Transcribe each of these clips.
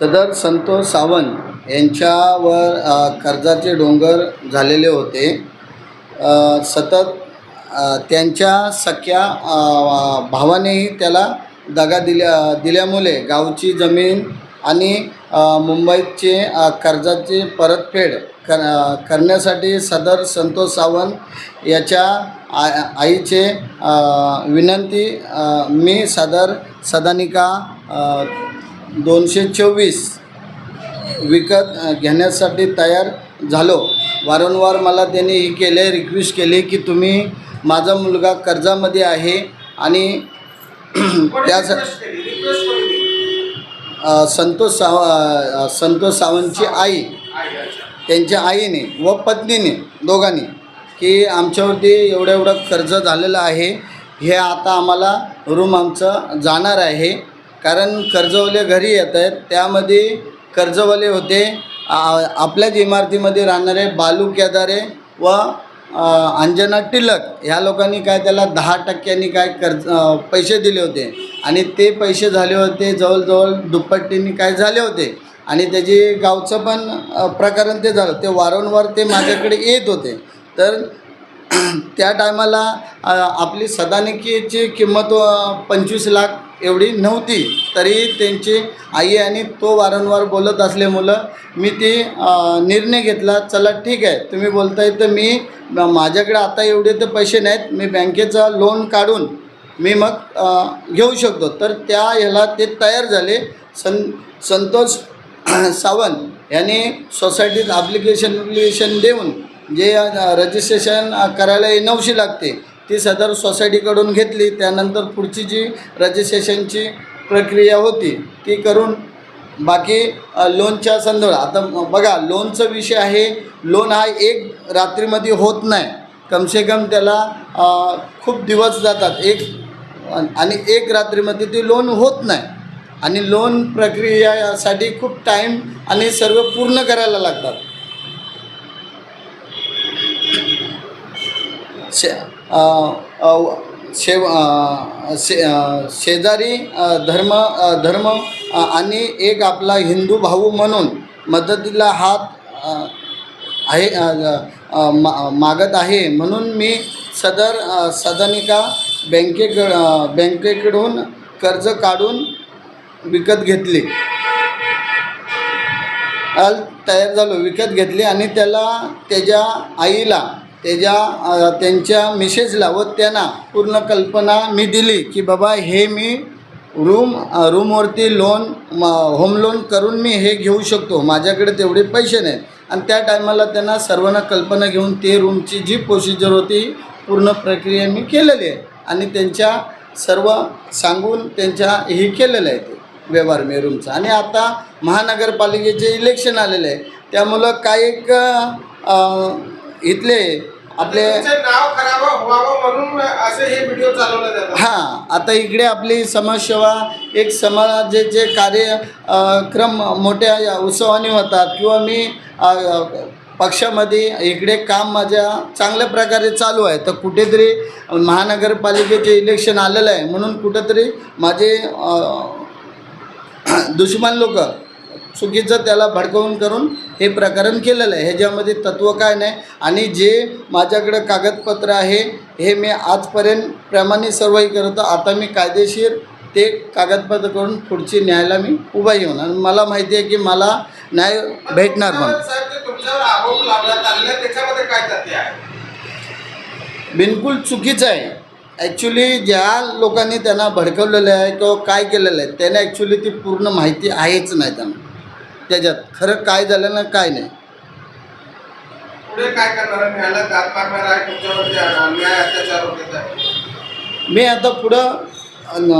सदर संतोष सावंत यांच्यावर कर्जाचे डोंगर झालेले होते. सतत त्यांच्या सख्या भावानेही त्याला दगा दिल्या दिल्यामुळे गावची जमीन आणि मुंबईचे कर्जाची परतफेड कर करण्यासाठी सदर संतोष सावंत याच्या आ आईचे विनंती मी सदर सदानिका दोनशे चोवीस विकत घेण्यासाठी तयार झालो. वारंवार मला त्यांनी हे केले रिक्वेस्ट केली की तुम्ही माझा मुलगा कर्जामध्ये आहे आणि अ, संतोष साव संतोष सावंतची आई. त्यांच्या आईने व पत्नीने दोघांनी की आमच्यावरती एवढं एवढं कर्ज झालेलं आहे. हे आता आम्हाला रूम आमचं जाणार आहे. कारण कर्जवाले घरी येत आहेत. त्यामध्ये कर्जवाले होते. आपल्याच इमारतीमध्ये राहणारे बालू केदारे व अंजना टिलक ह्या लोकांनी काय त्याला दहा टक्क्यांनी काय कर्ज पैसे दिले होते. आणि ते पैसे झाले होते. जवळजवळ दुप्पटींनी काय झाले होते. आणि त्याची गावचं पण प्रकरण ते झालं. ते वारंवार ते माझ्याकडे येत होते. तर त्या टायमाला आपली सदानिकेची किंमत पंचवीस लाख एवढी नव्हती तरी त्यांची आई आणि तो वारंवार बोलत असल्यामुळं मी ती निर्णय घेतला चला ठीक आहे तुम्ही बोलताय तर मी माझ्याकडे आता एवढे तर पैसे नाहीत मी बँकेचं लोन काढून मी मग घेऊ शकतो. तर त्या ह्याला ते तयार झाले. सं संतोष सावंत यांनी सोसायटीत ॲप्लिकेशन ॲप्लिकेशन देऊन जे रजिस्ट्रेशन करायला नऊशे लागते. ती सदर सोसायटीकडून घेतली. त्यानंतर पुढची जी रजिस्ट्रेशनची प्रक्रिया होती ती करून बाकी लोनच्या संदर्भात. आता बघा लोनचा विषय आहे. लोन हा एक रात्रीमध्ये होत नाही. कमसे कम त्याला खूप दिवस जातात. एक आणि एक रात्रीमध्ये ते लोन होत नाही. आणि लोन प्रक्रियासाठी खूप टाईम आणि सर्व पूर्ण करायला लागतात. शे शेव शे शेजारी धर्म धर्म आणि एक आपला हिंदू भाऊ म्हणून मदतीला हात आहे मा मागत आहे. म्हणून मी सदर सदनिका बँकेकड बँकेकडून कर्ज काढून विकत घेतली. तयार झालो. विकत घेतली आणि त्याला त्याच्या आईला त्याच्या त्यांच्या मिसेसला व त्यांना पूर्ण कल्पना मी दिली की बाबा हे मी रूम रूमवरती लोन होम लोन करून मी हे घेऊ शकतो. माझ्याकडे तेवढे पैसे नाहीत. आणि त्या टायमाला त्यांना सर्वांना कल्पना घेऊन ते रूमची जी प्रोसिजर होती पूर्ण प्रक्रिया मी केलेली आहे. आणि त्यांच्या सर्व सांगून त्यांच्या हे केलेलं आहे ते व्यवहार मी रूमचा आणि आता महानगरपालिकेचे इलेक्शन आलेले आहे. त्यामुळं काही एक इथले आपले नाव खराब व्हावं म्हणून असे हे व्हिडिओ चालवले जातात. हां आता इकडे आपली समाजसेवा एक समाजाचे कार्य अ, क्रम मोठ्या या उत्सवाने होतात किंवा मी पक्षामध्ये इकडे काम माझ्या चांगल्या प्रकारे चालू आहे. तर कुठेतरी महानगरपालिकेचे इलेक्शन आलेलं आहे. म्हणून कुठेतरी माझे दुश्मन लोक चुकीचं त्याला भडकवून करून हे प्रकरण केलेलं आहे. ह्याच्यामध्ये तत्त्व काय नाही. आणि जे माझ्याकडं कागदपत्र आहे हे मी आजपर्यंत प्रमाणे सर्वही करतो आता मी कायदेशीर ते कागदपत्र करून पुढची न्यायाला मी उभा येऊन आणि मला माहिती आहे की मला न्याय भेटणार म्हणून. बिलकुल चुकीचं आहे. ॲक्च्युली ज्या लोकांनी त्यांना भडकवलेलं आहे किंवा काय केलेलं आहे त्यांना ॲक्च्युली ती पूर्ण माहिती आहेच नाही त्यांना. त्याच्यात. खरं काय झालं ना काय नाही. पुढे काय करणार अन्याय अत्याचार होत आहे मी आता पुढं अन,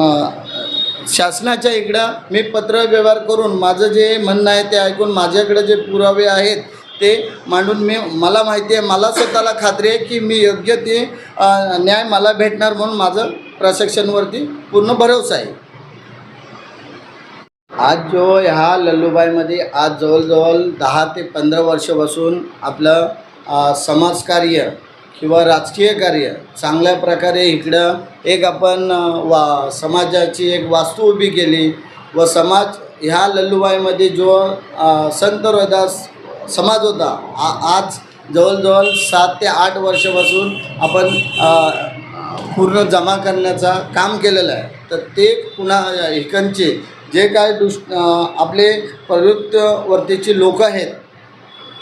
शासनाच्या इकडं मी पत्र व्यवहार करून माझं जे म्हणणं आहे ते ऐकून माझ्याकडे जे पुरावे आहेत ते मांडून मी मला माहिती आहे मला स्वतःला खात्री आहे की मी योग्य ते अ, न्याय मला भेटणार म्हणून माझं प्रशासनवरती पूर्ण भरोसा आहे. आज जो ह्या लल्लूबाईमध्ये आज जवळजवळ दहा ते पंधरा वर्षापासून आपलं समाजकार्य किंवा राजकीय कार्य चांगल्या प्रकारे इकडं एक आपण वा समाजाची एक वास्तू उभी केली व समाज ह्या लल्लूबाईमध्ये जो संत रोहिदास समाज होता आ आज जवळजवळ सात ते आठ वर्षापासून आपण पूर्ण जमा करण्याचा काम केलेलं आहे. तर ते पुन्हा हिकनचे जे काय दुष् आपले प्रवृत्तवर्तीचे लोक आहेत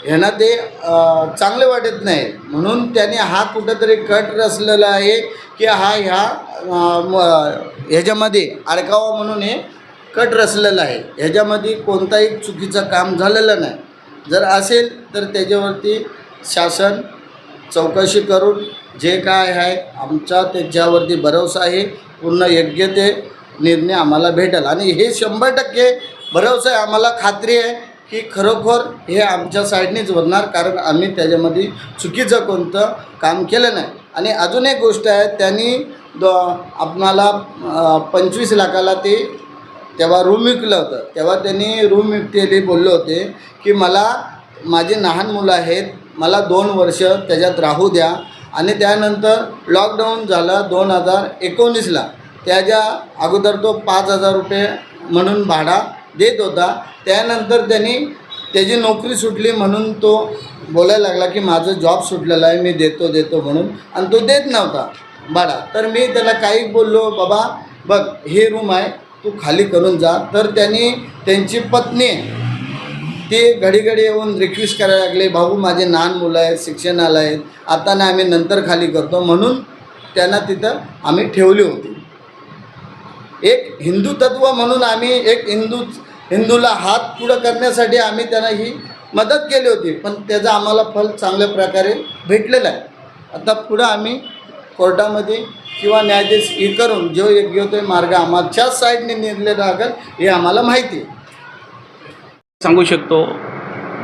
ह्यांना ते चांगले वाटत नाही म्हणून त्याने हा कुठंतरी कट रचलेला आहे की हा ह्या ह्याच्यामध्ये अडकावा म्हणून हे कट रचलेला आहे. ह्याच्यामध्ये कोणताही चुकीचं काम झालेलं नाही. जर असेल तर त्याच्यावरती शासन चौकशी करून जे काय आहे आमचा त्याच्यावरती भरवसा आहे पूर्ण योग्य ते निर्णय आम्हाला भेटेल. आणि हे शंभर टक्के भरोसा आहे. आम्हाला खात्री आहे की खरोखर हे आमच्या साईडनेच होणार कारण आम्ही त्याच्यामध्ये चुकीचं कोणतं काम केलं नाही. आणि अजून एक गोष्ट आहे त्यांनी द आपणाला पंचवीस लाखाला ते तेव्हा रूम विकलं होतं. तेव्हा त्यांनी रूम विकतेली बोलले होते की मला माझी लहान मुलं आहेत मला दोन वर्ष त्याच्यात राहू द्या. आणि त्यानंतर लॉकडाऊन झालं दोन हजार एकोणीसला. त्याच्या अगोदर तो पाच हजार रुपये म्हणून भाडा देत होता. त्यानंतर त्यांनी त्याची नोकरी सुटली म्हणून तो बोलायला लागला की माझं जॉब सुटलेला आहे मी देतो देतो म्हणून. आणि तो देत नव्हता भाडा. तर मी त्याला काही बोललो बाबा बघ हे रूम आहे तू खाली करून जा. तर त्यांनी त्यांची पत्नी ते घडी घडी येऊन रिक्वेस्ट करायला लागले भाऊ माझे लहान मुलं आहेत शिक्षणाला आहेत आता नाही आम्ही नंतर खाली करतो. म्हणून त्यांना तिथं आम्ही ठेवली होती. एक हिंदू तत्व म्हणून आम्ही एक हिंदू हिंदूला हात पुढं करण्यासाठी आम्ही त्यांना ही मदत केली होती. पण त्याचं आम्हाला फल चांगल्या प्रकारे भेटलेलं आहे. आता पुढं आम्ही कोर्टामध्ये किंवा न्यायाधीश हे करून जो योग्य तो मार्ग आमच्याच साईडने निर्णय लागेल हे आम्हाला माहिती सांगू शकतो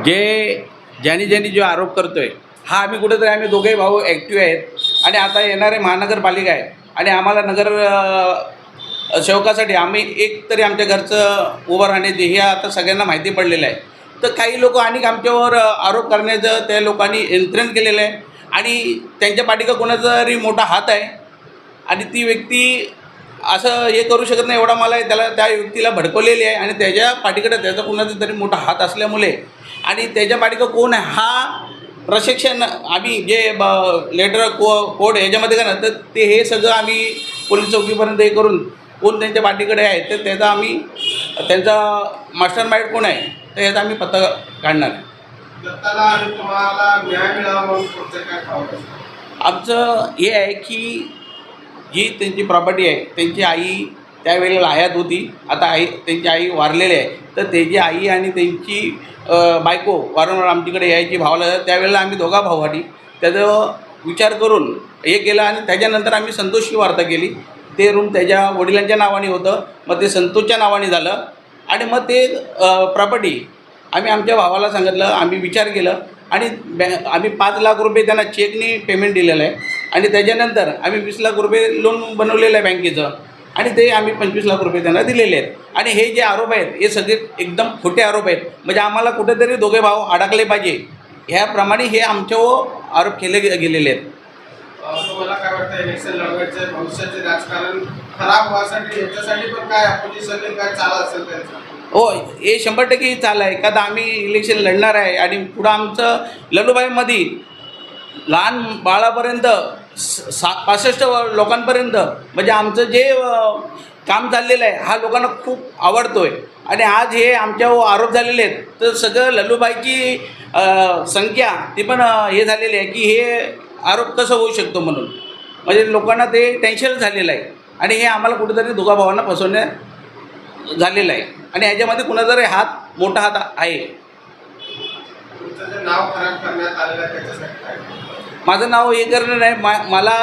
जे ज्यांनी ज्यांनी जो आरोप करतोय हा आम्ही कुठेतरी आम्ही दोघेही भाऊ ॲक्टिव्ह आहेत. आणि आता येणारे महानगरपालिका आहे आणि आम्हाला नगर सेवकासाठी आम्ही एक तरी आमच्या घरचं उभं राहण्याची हे आता सगळ्यांना माहिती पडलेलं आहे. तर काही लोक आणि आमच्यावर आरोप करण्याचं त्या लोकांनी यंत्रण केलेलं आहे. आणि त्यांच्या पाठीका कोणाचा तरी मोठा हात आहे. आणि ती व्यक्ती असं हे करू शकत नाही एवढा मला त्याला त्या व्यक्तीला भडकवलेली आहे. आणि त्याच्या पाठीकडे त्याचा कुणाचा तरी मोठा हात असल्यामुळे. आणि त्याच्या पाठीका कोण आहे हा प्रशिक्षण आम्ही जे ब लेटर को कोड याच्यामध्ये का ना तर ते हे सगळं आम्ही पोलीस चौकीपर्यंत हे करून कोण त्यांच्या पाठीकडे आहे तर त्याचा आम्ही त्यांचा मास्टर माइंड कोण आहे तर याचा आम्ही पत्ता काढणार आहे. आमचं हे आहे की जी त्यांची प्रॉपर्टी आहे त्यांची आई त्यावेळेला हयात होती आता आई त्यांची आई वारलेली आहे तर त्याची आई आणि त्यांची बायको वारंवार आमच्याकडे यायची भावाला त्यावेळेला आम्ही दोघा भावाटी त्याचं विचार करून हे केलं आणि त्याच्यानंतर आम्ही संतोषची वार्ता केली. ते रूम त्याच्या वडिलांच्या नावाने होतं मग ते संतोषच्या नावाने झालं. आणि मग ते प्रॉपर्टी आम्ही आमच्या भावाला सांगितलं आम्ही विचार केलं. आणि बॅ आम्ही पाच लाख रुपये त्यांना चेकने पेमेंट दिलेलं आहे. आणि त्याच्यानंतर आम्ही वीस लाख रुपये लोन बनवलेलं आहे बँकेचं. आणि ते आम्ही पंचवीस लाख रुपये त्यांना दिलेले आहेत. आणि हे जे आरोप आहेत हे सगळे एकदम खोटे आरोप आहेत. म्हणजे आम्हाला कुठेतरी दोघे भाव अडकले पाहिजे. ह्याप्रमाणे हे आमच्यावर आरोप केले गे- गेलेले आहेत. तुम्हाला काय वाटतं इलेक्शन लढवायचं भविष्याचे राजकारण खराब व्हायसाठी याच्यासाठी पण काय अपोजिशनने काय चाल असेल त्यांचा? हो हे शंभर टक्के चाल आहे. का आम्ही इलेक्शन लढणार आहे आणि पुढं आमचं लल्लूबाईमध्ये लहान बाळापर्यंत स- सा पासष्ट व- लोकांपर्यंत म्हणजे आमचं जे काम चाललेलं आहे हा लोकांना खूप आवडतो आहे आणि आज हे आमच्यावर आरोप झालेले आहेत. तर सगळं लल्लूबाईची संख्या ती पण हे झालेली आहे की हे आरोप कसं होऊ शकतो म्हणून? म्हणजे लोकांना ते टेन्शन झालेलं आहे. आणि हे आम्हाला कुठेतरी दोघा भावांना फसवण्यात झालेलं आहे. आणि याच्यामध्ये कुणाचा तरी हात मोठा हात आहे. माझं नाव हे करणं नाही. मा मला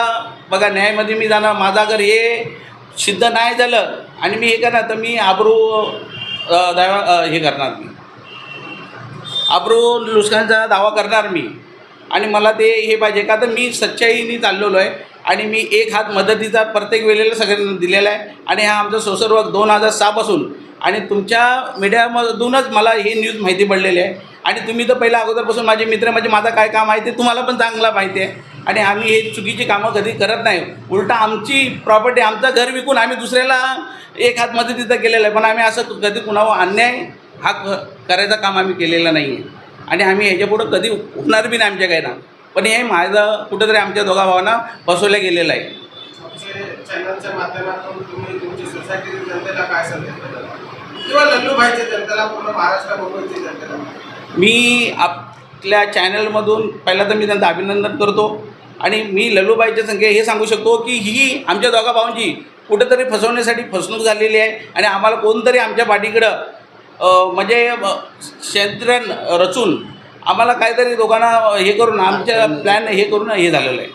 बघा न्यायामध्ये मी जाणार माझा अगर हे सिद्ध नाही झालं आणि मी हे करणार तर मी आबरू दावा हे करणार मी. आबरू लुस्कानचा दावा करणार मी. आणि मला ते हे पाहिजे का? तर मी सच्चाईने चाललेलो आहे आणि मी एक हात मदतीचा प्रत्येक वेळेला सगळ्यांना दिलेला आहे. आणि हा आमचा सोशल वर्क दोन हजार सहापासून आणि तुमच्या मीडियामधूनच मला ही न्यूज माहिती पडलेली आहे. आणि तुम्ही तर पहिल्या अगोदरपासून माझे मित्र म्हणजे माझं काय काम आहे ते तुम्हाला पण चांगला माहिती आहे. आणि आम्ही हे चुकीची कामं कधी करत नाही. उलटा आमची प्रॉपर्टी आमचं घर विकून आम्ही दुसऱ्याला एक हात मदतीचा केलेलं आहे. पण आम्ही असं कधी कुणावर अन्याय हा क- करायचं काम आम्ही केलेलं नाही आहे आणि आम्ही ह्याच्यापुढं कधी होणार बी नाही आमच्या काही ना. पण हे माझं कुठंतरी आमच्या दोघा भावांना फसवलं गेलेलं आहे. मी आपल्या चॅनलमधून पहिला तर मी त्यांचं अभिनंदन करतो. आणि मी ललूबाईच्या संख्या हे सांगू शकतो की ही आमच्या दोघा भावांची कुठेतरी फसवण्यासाठी फसवणूक झालेली आहे. आणि आम्हाला कोणतरी आमच्या पाठीकडं म्हणजे अ, षड्यंत्र रचून आम्हाला काहीतरी दोघांना हे करून आमच्या प्लॅन हे करून हे झालेलं आहे.